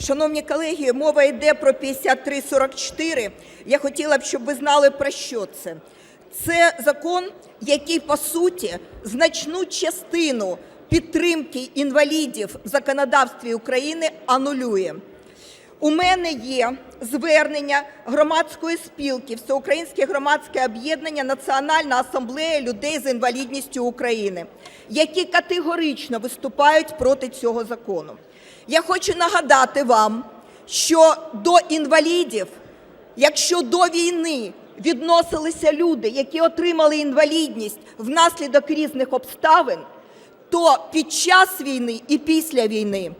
Шановні колеги, мова йде про 5344. Я хотіла б, щоб ви знали, про що це. Це закон, який, по суті, значну частину підтримки інвалідів в законодавстві України анулює. У мене є звернення громадської спілки Всеукраїнське громадське об'єднання Національна асамблея людей з інвалідністю України, які категорично виступають проти цього закону. Я хочу нагадати вам, що до інвалідів, якщо до війни відносилися люди, які отримали інвалідність внаслідок різних обставин, то під час війни і після війни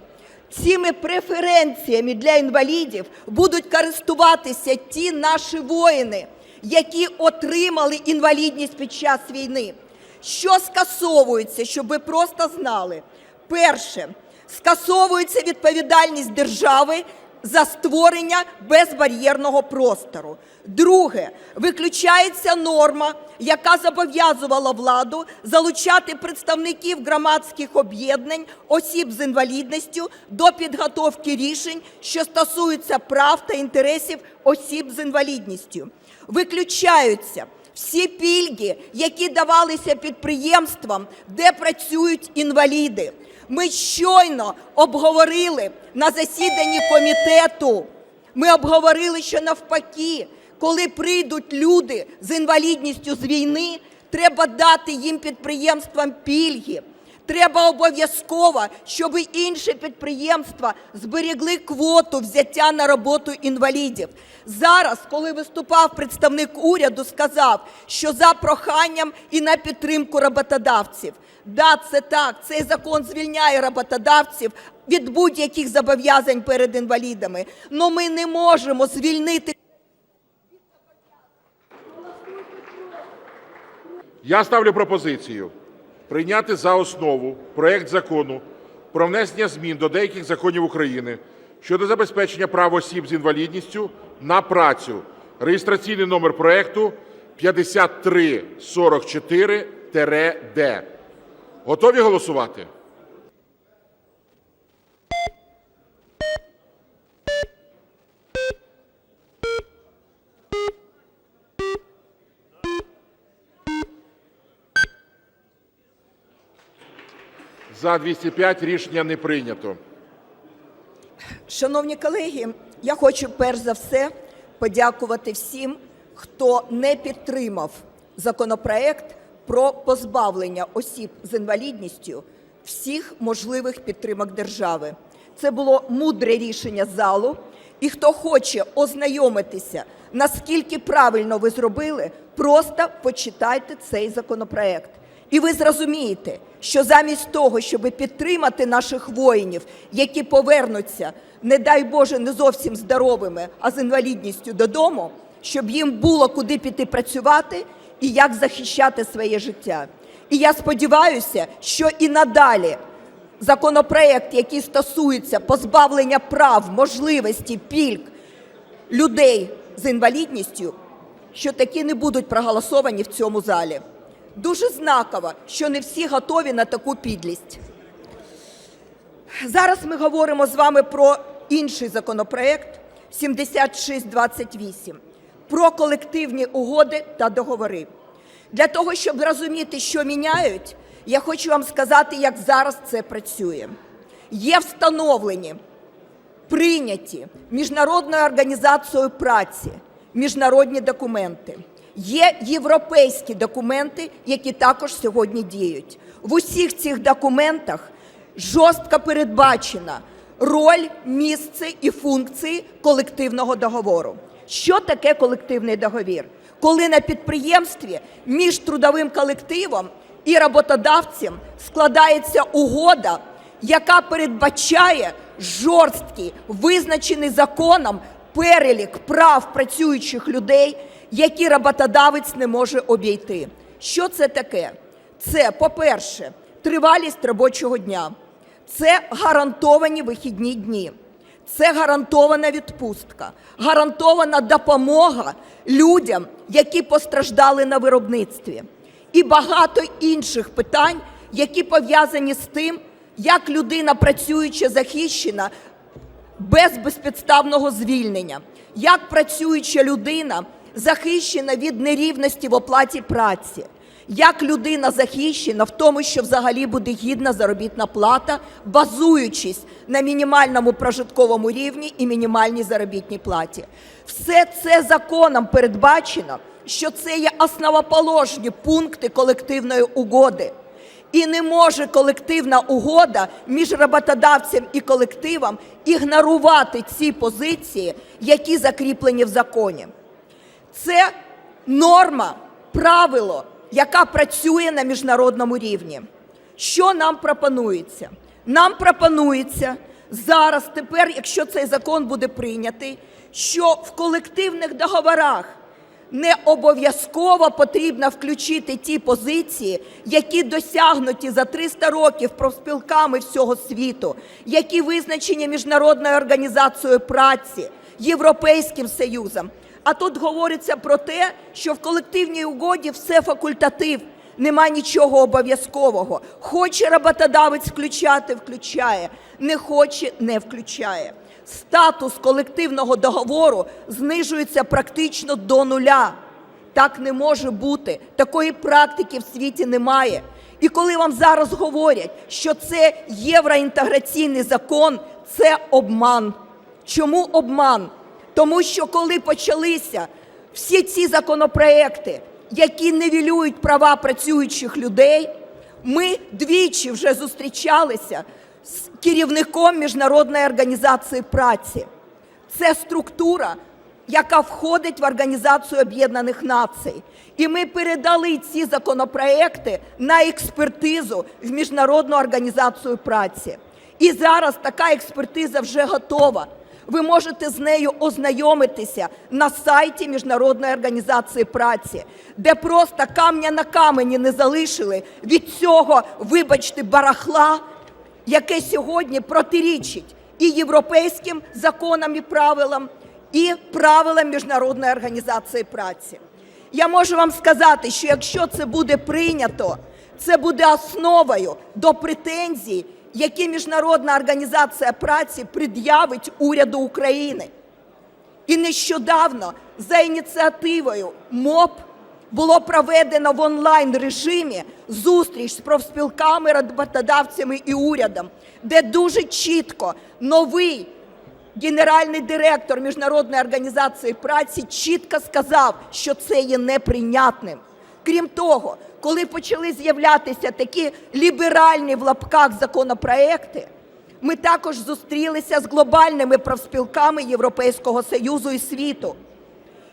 цими преференціями для інвалідів будуть користуватися ті наші воїни, які отримали інвалідність під час війни. Що скасовується, щоб ви просто знали? Перше, скасовується відповідальність держави за створення безбар'єрного простору. Друге, виключається норма, яка зобов'язувала владу залучати представників громадських об'єднань осіб з інвалідністю до підготовки рішень, що стосуються прав та інтересів осіб з інвалідністю. Виключаються всі пільги, які давалися підприємствам, де працюють інваліди. Ми щойно обговорили на засіданні комітету. Ми обговорили, що навпаки, коли прийдуть люди з інвалідністю з війни, треба дати їм підприємствам пільги. Треба обов'язково, щоб інші підприємства зберегли квоту взяття на роботу інвалідів. Зараз, коли виступав представник уряду, сказав, що за проханням і на підтримку роботодавців. Да, це так. Цей закон звільняє роботодавців від будь-яких зобов'язань перед інвалідами. але ми не можемо звільнити. Я ставлю пропозицію прийняти за основу проект Закону про внесення змін до деяких законів України щодо забезпечення прав осіб з інвалідністю на працю. Реєстраційний номер проекту 5344-д. Готові голосувати? За 205 рішення не прийнято. Шановні колеги, я хочу перш за все подякувати всім, хто не підтримав законопроект про позбавлення осіб з інвалідністю всіх можливих підтримок держави. Це було мудре рішення залу. І хто хоче ознайомитися, наскільки правильно ви зробили, просто почитайте цей законопроект. І ви зрозумієте, що замість того, щоб підтримати наших воїнів, які повернуться, не дай Боже, не зовсім здоровими, а з інвалідністю додому, щоб їм було куди піти працювати і як захищати своє життя. І я сподіваюся, що і надалі законопроект, який стосується позбавлення прав, можливості, пільг людей з інвалідністю, що такі не будуть проголосовані в цьому залі. Дуже знаково, що не всі готові на таку підлість. Зараз ми говоримо з вами про інший законопроект 7628 про колективні угоди та договори. Для того, щоб зрозуміти, що міняють, я хочу вам сказати, як зараз це працює. Є встановлені, прийняті Міжнародною організацією праці міжнародні документи. Є європейські документи, які також сьогодні діють. В усіх цих документах жорстко передбачена роль, місце і функції колективного договору. Що таке колективний договір? Коли на підприємстві між трудовим колективом і роботодавцем складається угода, яка передбачає жорсткий, визначений законом перелік прав працюючих людей, які роботодавець не може обійти. Що це таке? Це, по-перше, тривалість робочого дня, це гарантовані вихідні дні, це гарантована відпустка, гарантована допомога людям, які постраждали на виробництві, і багато інших питань, які пов'язані з тим, як людина працююча захищена без безпідставного звільнення. Як працююча людина захищена від нерівності в оплаті праці? Як людина захищена в тому, що взагалі буде гідна заробітна плата, базуючись на мінімальному прожитковому рівні і мінімальній заробітній платі? Все це законом передбачено, що це є основоположні пункти колективної угоди. І не може колективна угода між роботодавцем і колективом ігнорувати ці позиції, які закріплені в законі. Це норма, правило, яка працює на міжнародному рівні. Що нам пропонується? Нам пропонується зараз, тепер, якщо цей закон буде прийнятий, що в колективних договорах не обов'язково потрібно включити ті позиції, які досягнуті за 300 років профспілками всього світу, які визначені Міжнародною організацією праці, Європейським Союзом. А тут говориться про те, що в колективній угоді все факультатив, нема нічого обов'язкового. Хоче роботодавець включати, включає, не хоче, не включає. Статус колективного договору знижується практично до нуля. Так не може бути. Такої практики в світі немає. І коли вам зараз говорять, що це євроінтеграційний закон, це обман. Чому обман? Тому що коли почалися всі ці законопроекти, які нівелюють права працюючих людей, ми двічі вже зустрічалися з керівником Міжнародної організації праці. Це структура, яка входить в Організацію Об'єднаних Націй. І ми передали ці законопроекти на експертизу в Міжнародну організацію праці. І зараз така експертиза вже готова. Ви можете з нею ознайомитися на сайті Міжнародної організації праці, де просто камня на камені не залишили від цього, вибачте, барахла, яке сьогодні протирічить і європейським законам і правилам, і правилам Міжнародної організації праці. Я можу вам сказати, що якщо це буде прийнято, це буде основою до претензій, які Міжнародна організація праці пред'явить уряду України. І нещодавно за ініціативою МОП було проведено в онлайн режимі зустріч з профспілками, роботодавцями і урядом, де дуже чітко новий генеральний директор Міжнародної організації праці чітко сказав, що це є неприйнятним. Крім того, коли почали з'являтися такі ліберальні в лапках законопроекти, ми також зустрілися з глобальними профспілками Європейського Союзу і світу.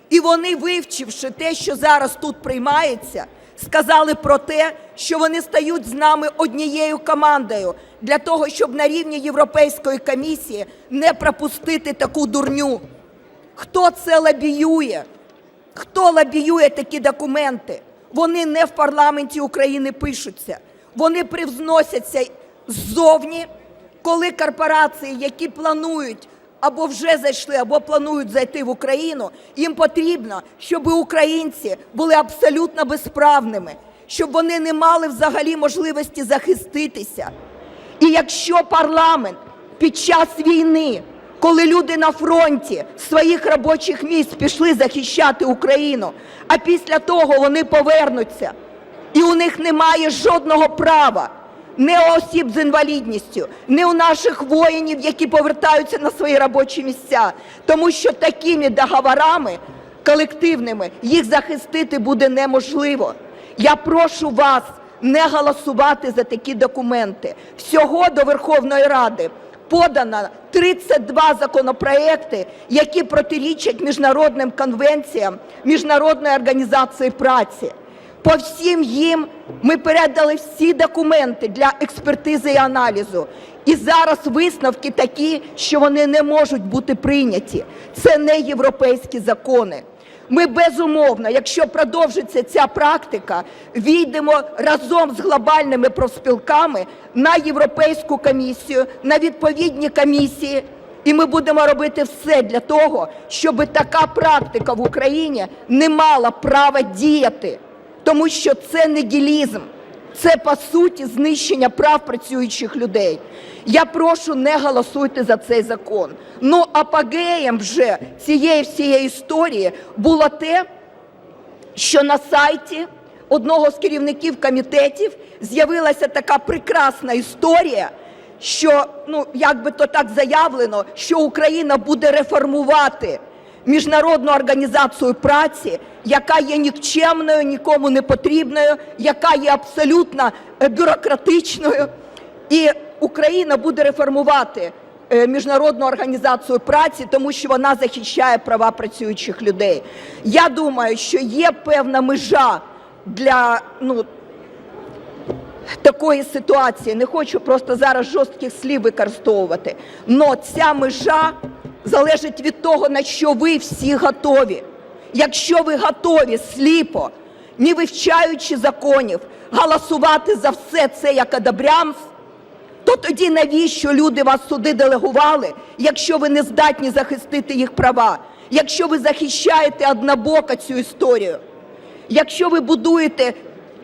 І вони, вивчивши те, що зараз тут приймається, сказали про те, що вони стають з нами однією командою для того, щоб на рівні Європейської комісії не пропустити таку дурню. Хто це лобіює? Хто лобіює такі документи? Вони не в парламенті України пишуться. Вони привзносяться ззовні, коли корпорації, які планують або вже зайшли, або планують зайти в Україну, їм потрібно, щоб українці були абсолютно безправними, щоб вони не мали взагалі можливості захиститися. І якщо парламент під час війни, коли люди на фронті своїх робочих місць пішли захищати Україну, а після того вони повернуться, і у них немає жодного права не у осіб з інвалідністю, не у наших воїнів, які повертаються на свої робочі місця, тому що такими договорами колективними їх захистити буде неможливо. Я прошу вас не голосувати за такі документи. Всього до Верховної Ради подано 32 законопроекти, які протирічать міжнародним конвенціям Міжнародної організації праці. По всім їм ми передали всі документи для експертизи і аналізу. І зараз висновки такі, що вони не можуть бути прийняті. Це не європейські закони. Ми безумовно, якщо продовжиться ця практика, війдемо разом з глобальними профспілками на Європейську комісію, на відповідні комісії, і ми будемо робити все для того, щоб така практика в Україні не мала права діяти, тому що це нігілізм. Це по суті знищення прав працюючих людей. Я прошу, не голосуйте за цей закон. Ну апогеєм вже цієї всієї історії було те, що на сайті одного з керівників комітетів з'явилася така прекрасна історія, що ну як би то так заявлено, що Україна буде реформувати міжнародну організацію праці, яка є нікчемною, нікому не потрібною, яка є абсолютно е, бюрократичною, і Україна буде реформувати е, міжнародну організацію праці, тому що вона захищає права працюючих людей. Я думаю, що є певна межа для ну, такої ситуації. Не хочу просто зараз жорстких слів використовувати. Но ця межа залежить від того, на що ви всі готові. Якщо ви готові сліпо, не вивчаючи законів, голосувати за все це як одобрямс, то тоді навіщо люди вас сюди делегували, якщо ви не здатні захистити їх права, якщо ви захищаєте однобоко цю історію, якщо ви будуєте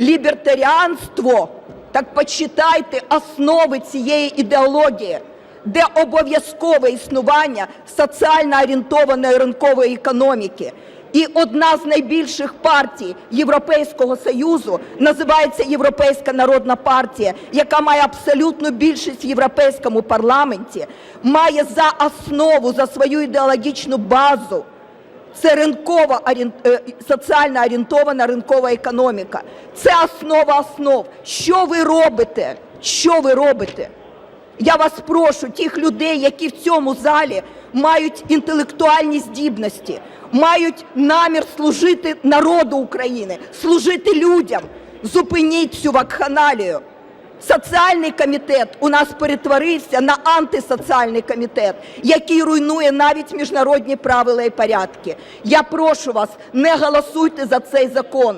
лібертаріанство, так почитайте основи цієї ідеології, де обов'язкове існування соціально орієнтованої ринкової економіки. І одна з найбільших партій Європейського Союзу називається Європейська народна партія, яка має абсолютну більшість в Європейському парламенті, має за основу, за свою ідеологічну базу це ринкова е, соціально орієнтована ринкова економіка. Це основа основ. Що ви робите? Що ви робите? Я вас прошу, тих людей, які в цьому залі мають інтелектуальні здібності, мають намір служити народу України, служити людям. Зупиніть цю вакханалію. Соціальний комітет у нас перетворився на антисоціальний комітет, який руйнує навіть міжнародні правила і порядки. Я прошу вас, не голосуйте за цей закон.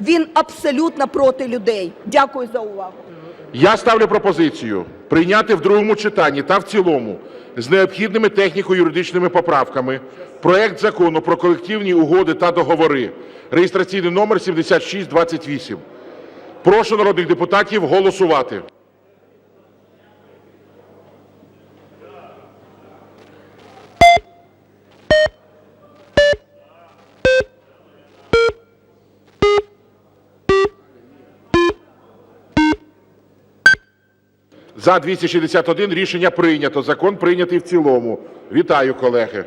Він абсолютно проти людей. Дякую за увагу. Я ставлю пропозицію прийняти в другому читанні та в цілому з необхідними техніко-юридичними поправками проект Закону про колективні угоди та договори (реєстраційний номер 7628). Прошу народних депутатів голосувати. За-261 Рішення прийнято. Закон прийнятий в цілому. Вітаю, колеги.